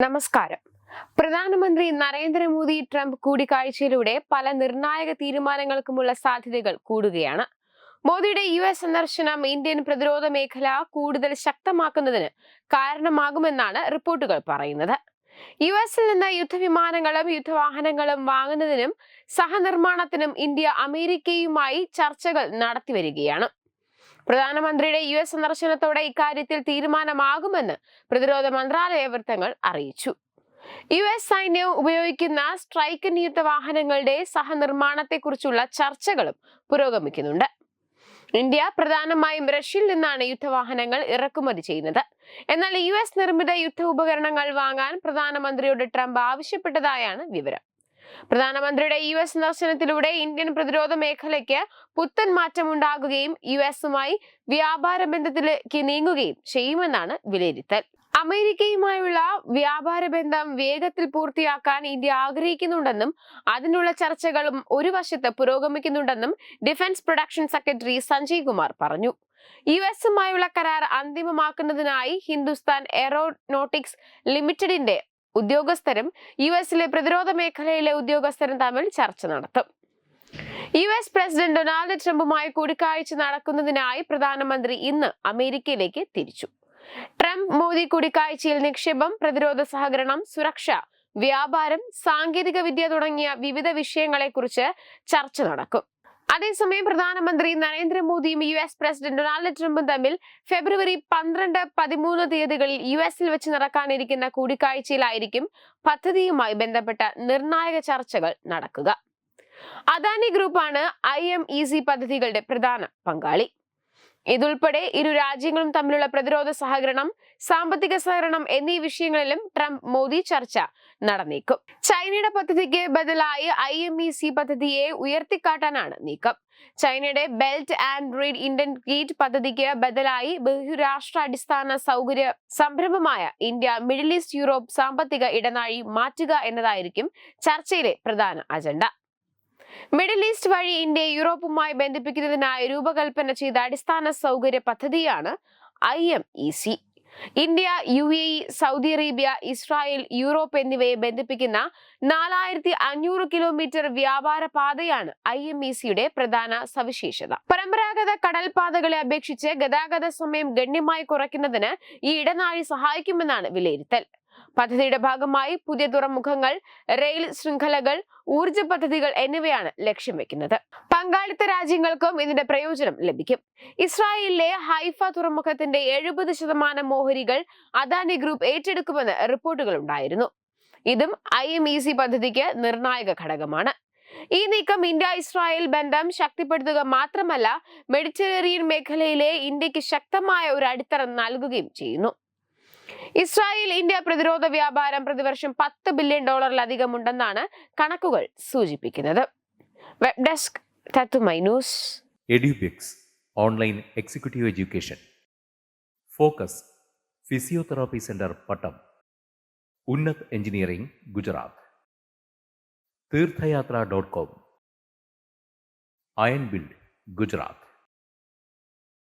നമസ്കാരം. പ്രധാനമന്ത്രി നരേന്ദ്രമോദി ട്രംപ് കൂടിക്കാഴ്ചയിലൂടെ പല നിർണായക തീരുമാനങ്ങൾക്കുമുള്ള സാധ്യതകൾ കൂടുകയാണ്. മോദിയുടെ യു എസ് സന്ദർശനം ഇന്ത്യൻ പ്രതിരോധ മേഖല കൂടുതൽ ശക്തമാക്കുന്നതിന് കാരണമാകുമെന്നാണ് റിപ്പോർട്ടുകൾ പറയുന്നത്. യു എസിൽ നിന്ന് യുദ്ധവിമാനങ്ങളും യുദ്ധവാഹനങ്ങളും വാങ്ങുന്നതിനും സഹനിർമ്മാണത്തിനും ഇന്ത്യ അമേരിക്കയുമായി ചർച്ചകൾ നടത്തിവരികയാണ് പ്രധാനമന്ത്രിയുടെ യു എസ് സന്ദർശനത്തോടെ ഇക്കാര്യത്തിൽ തീരുമാനമാകുമെന്ന് പ്രതിരോധ മന്ത്രാലയ വൃത്തങ്ങൾ അറിയിച്ചു. യു എസ് സൈന്യം ഉപയോഗിക്കുന്ന സ്ട്രൈക്ക് നിയുക്ത വാഹനങ്ങളുടെ സഹനിർമ്മാണത്തെ സഹനിർമ്മാണത്തെക്കുറിച്ചുള്ള ചർച്ചകളും പുരോഗമിക്കുന്നുണ്ട്. ഇന്ത്യ പ്രധാനമായും റഷ്യയിൽ നിന്നാണ് യുദ്ധവാഹനങ്ങൾ ഇറക്കുമതി ചെയ്യുന്നത്. എന്നാൽ യു എസ് നിർമ്മിത യുദ്ധ ഉപകരണങ്ങൾ വാങ്ങാൻ പ്രധാനമന്ത്രിയോട് ട്രംപ് ആവശ്യപ്പെട്ടതായാണ് വിവരം. പ്രധാനമന്ത്രിയുടെ യു എസ് സന്ദർശനത്തിലൂടെ ഇന്ത്യൻ പ്രതിരോധ മേഖലയ്ക്ക് പുത്തൻ മാറ്റമുണ്ടാകുകയും യു എസുമായി വ്യാപാര ബന്ധത്തിലേക്ക് നീങ്ങുകയും ചെയ്യുമെന്നാണ് വിലയിരുത്തൽ. അമേരിക്കയുമായുള്ള വ്യാപാര ബന്ധം വേഗത്തിൽ പൂർത്തിയാക്കാൻ ഇന്ത്യ ആഗ്രഹിക്കുന്നുണ്ടെന്നും അതിനുള്ള ചർച്ചകളും ഒരു വശത്ത് പുരോഗമിക്കുന്നുണ്ടെന്നും defence production secretary Sanjay Kumar പറഞ്ഞു. യു എസുമായുള്ള കരാർ അന്തിമമാക്കുന്നതിനായി ഹിന്ദുസ്ഥാൻ എയറോനോട്ടിക്സ് ലിമിറ്റഡിന്റെ ഉദ്യോഗസ്ഥരും യു എസിലെ പ്രതിരോധ മേഖലയിലെ ഉദ്യോഗസ്ഥരും തമ്മിൽ ചർച്ച നടത്തും. യു എസ് പ്രസിഡന്റ് ഡൊണാൾഡ് ട്രംപുമായി കൂടിക്കാഴ്ച നടക്കുന്നതിനായി പ്രധാനമന്ത്രി ഇന്ന് അമേരിക്കയിലേക്ക് തിരിച്ചു. ട്രംപ് മോദി കൂടിക്കാഴ്ചയിൽ നിക്ഷേപം പ്രതിരോധ സഹകരണം സുരക്ഷ വ്യാപാരം സാങ്കേതിക വിദ്യ തുടങ്ങിയ വിവിധ വിഷയങ്ങളെക്കുറിച്ച് ചർച്ച നടക്കും. അതേസമയം പ്രധാനമന്ത്രി നരേന്ദ്രമോദിയും യു എസ് പ്രസിഡന്റ് ഡൊണാൾഡ് ട്രംപും തമ്മിൽ ഫെബ്രുവരി പന്ത്രണ്ട് പതിമൂന്ന് തീയതികളിൽ യു എസിൽ വെച്ച് നടക്കാനിരിക്കുന്ന കൂടിക്കാഴ്ചയിലായിരിക്കും പദ്ധതിയുമായി ബന്ധപ്പെട്ട നിർണായക ചർച്ചകൾ നടക്കുക. അദാനി ഗ്രൂപ്പാണ് ഐ എം ഇ സി പദ്ധതികളുടെ പ്രധാന പങ്കാളി. ഇതുൾപ്പെടെ ഇരു രാജ്യങ്ങളും തമ്മിലുള്ള പ്രതിരോധ സഹകരണം സാമ്പത്തിക സഹകരണം എന്നീ വിഷയങ്ങളിലും ട്രംപ് മോദി ചർച്ച നടന്നേക്കും. ചൈനയുടെ പദ്ധതിക്ക് ബദലായി ഐ എം ഇ സി പദ്ധതിയെ ഉയർത്തിക്കാട്ടാനാണ് നീക്കം. ചൈനയുടെ ബെൽറ്റ് ആൻഡ് റീഡ് ഇന്ത്യൻ ഗീറ്റ് പദ്ധതിക്ക് ബദലായി ബഹുരാഷ്ട്ര അടിസ്ഥാന സൗകര്യ സംരംഭമായ ഇന്ത്യ മിഡിൽ ഈസ്റ്റ് യൂറോപ്പ് സാമ്പത്തിക ഇടനാഴി മാറ്റുക എന്നതായിരിക്കും ചർച്ചയിലെ പ്രധാന അജണ്ട. മിഡിൽ ഈസ്റ്റ് വഴി ഇന്ത്യയെ യൂറോപ്പുമായി ബന്ധിപ്പിക്കുന്നതിനായി രൂപകൽപ്പന ചെയ്ത അടിസ്ഥാന സൗകര്യ പദ്ധതിയാണ് I M E C. India U A E Saudi Arabia Israel Europe എന്നിവയെ ബന്ധിപ്പിക്കുന്ന നാലായിരത്തി അഞ്ഞൂറ് കിലോമീറ്റർ വ്യാപാര പാതയാണ് ഐ എം ഇ സിയുടെ പ്രധാന സവിശേഷത. പരമ്പരാഗത കടൽപാതകളെ അപേക്ഷിച്ച് ഗതാഗത സമയം ഗണ്യമായി കുറയ്ക്കുന്നതിന് ഈ ഇടനാഴി സഹായിക്കുമെന്നാണ് വിലയിരുത്തൽ. പദ്ധതിയുടെ ഭാഗമായി പുതിയ തുറമുഖങ്ങൾ റെയിൽ ശൃംഖലകൾ ഊർജ പദ്ധതികൾ എന്നിവയാണ് ലക്ഷ്യം വെക്കുന്നത്. പങ്കാളിത്ത രാജ്യങ്ങൾക്കും ഇതിന്റെ പ്രയോജനം ലഭിക്കും. ഇസ്രായേലിലെ ഹൈഫ തുറമുഖത്തിന്റെ എഴുപത് ശതമാനം ഓഹരികൾ അദാനി ഗ്രൂപ്പ് ഏറ്റെടുക്കുമെന്ന് റിപ്പോർട്ടുകൾ ഉണ്ടായിരുന്നു. ഇതും ഐ എം ഇ സി പദ്ധതിക്ക് നിർണായക ഘടകമാണ്. ഈ നീക്കം ഇന്ത്യ ഇസ്രായേൽ ബന്ധം ശക്തിപ്പെടുത്തുക മാത്രമല്ല മെഡിറ്ററേനിയൻ മേഖലയിലെ ഇന്ത്യയ്ക്ക് ശക്തമായ ഒരു അടിത്തറ നൽകുകയും ചെയ്യുന്നു. ഇസ്രായേൽ ഇന്ത്യ പ്രതിരോധ വ്യാപാരം പ്രതിവർഷം പത്ത് ബില്യൺ ഡോളറിലധികം ഉണ്ടെന്നാണ് കണക്കുകൾ സൂചിപ്പിക്കുന്നത്. Web desk online executive education. Focus physiotherapy centre Pattom. Unnat engineering Gujarat. Theerthayatra dot com. Iron build Gujarat.